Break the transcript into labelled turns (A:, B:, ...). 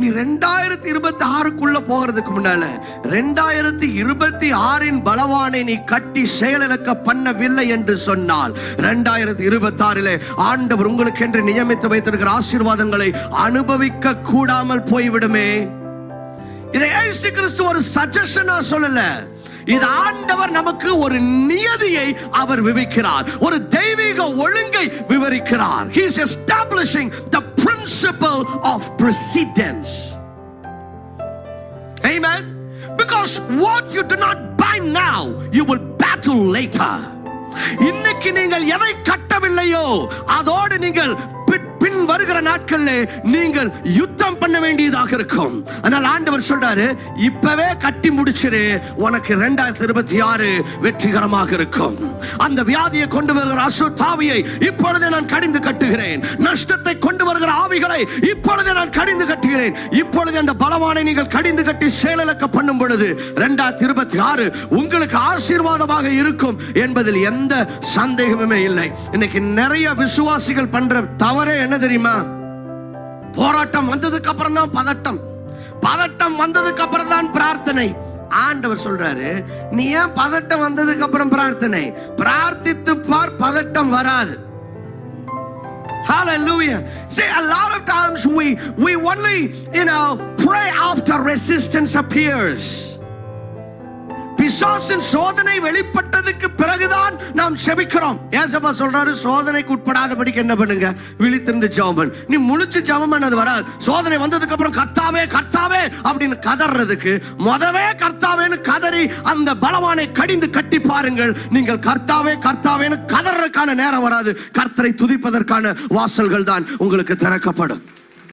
A: நீ ரெண்டாயிரத்தி இருபத்தி ஆறுக்குள்ள போகிறதுக்கு முன்னால ரெண்டாயிரத்தி இருபத்தி ஆறின் பலவானை நீ கட்டி செயலிழக்க பண்ணவில்லை என்று சொன்னால் ரெண்டாயிரத்தி இருபத்தி ஆறிலே ஆண்டவர் உங்களுக்கு என்று நியமித்து வைத்திருக்கிற ஆசீர்வாதங்களை அனுபவிக்க கூடாமல் போய்விடுமே. இதை ஏசு கிறிஸ்து ஒரு சஜஷனா சொல்லல. இது ஆண்டவர் நமக்கு ஒரு நியதியை அவர் விவரிக்கிறார் ஒரு தெய்வீக ஒழுங்கை விவரிக்கிறார். He's establishing the principle of precedence amen because what you do not buy now you will battle later இன்னைக்கு நீங்கள் எதை கட்டவில்லையோ அதோடு நீங்கள் வருகிற நாட்கள்ல நீங்கள் யுத்தம் பண்ண வேண்டியதாக இருக்கும். ஆனால் ஆண்டவர் சொல்றாரு இப்பவே கட்டி முடிச்சிரு உனக்கு ரெண்டாயிரத்தி இருபத்தி ஆறு வெற்றிகரமாக இருக்கும். அந்த வியாதியை கொண்டு வருகிற அசுத்தாவியை இப்பொழுதே நான் கடிந்து கட்டுகிறேன். நஷ்டத்தை கொண்டு வருகிற ஆவிகளை இப்பொழுதே நான் கடிந்து கட்டுகிறேன். இப்பொழுது அந்த பலவானை நீங்கள் கடிந்து கட்டி செயலிழக்க பண்ணும் பொழுது ரெண்டாயிரத்தி இருபத்தி ஆறு உங்களுக்கு ஆசீர்வாதமாக இருக்கும் என்பதில் எந்த சந்தேகமுமே இல்லை. இன்னைக்கு நிறைய விசுவாசிகள் பண்ற தவறே என்ன தெரியும்? போராட்டம் வந்ததுக்கு அப்புறம் தான் பதட்டம். பதட்டம் வந்ததுக்கு அப்புறம் தான் பிரார்த்தனை. ஆண்டவர் சொல்றாரு நீ ஏன் பதட்டம் வந்ததுக்கு அப்புறம் பிரார்த்தனை? பிரார்த்தித்து பார் பதட்டம் வராது. Hallelujah. See, a lot of times we we only, you know, pray after resistance appears. பிசாசின் சோதனை வெளிப்பட்டதுக்கு பிறகுதான் நாம் செபிக்கிறோம். ஏசப்பா சொல்றாரு? சோதனைக்கு உட்படாதபடிக்கு என்ன பண்ணுங்க? விழித்திருந்து ஜெபம் நீ முழிச்சு ஜெபம் பண்ணது வராது. சோதனை வந்ததுக்கு அப்புறம் கர்த்தாவே கர்த்தாவே அப்படின்னு கதறதுக்கு முதவே கர்த்தாவேன்னு கதறி அந்த பலவானை கடிந்து கட்டி பாருங்கள். நீங்கள் கர்த்தாவே கர்த்தாவேன்னு கதறதுக்கான நேரம் வராது. கர்த்தரை துதிப்பதற்கான வாசல்கள் தான் உங்களுக்கு திறக்கப்படும்.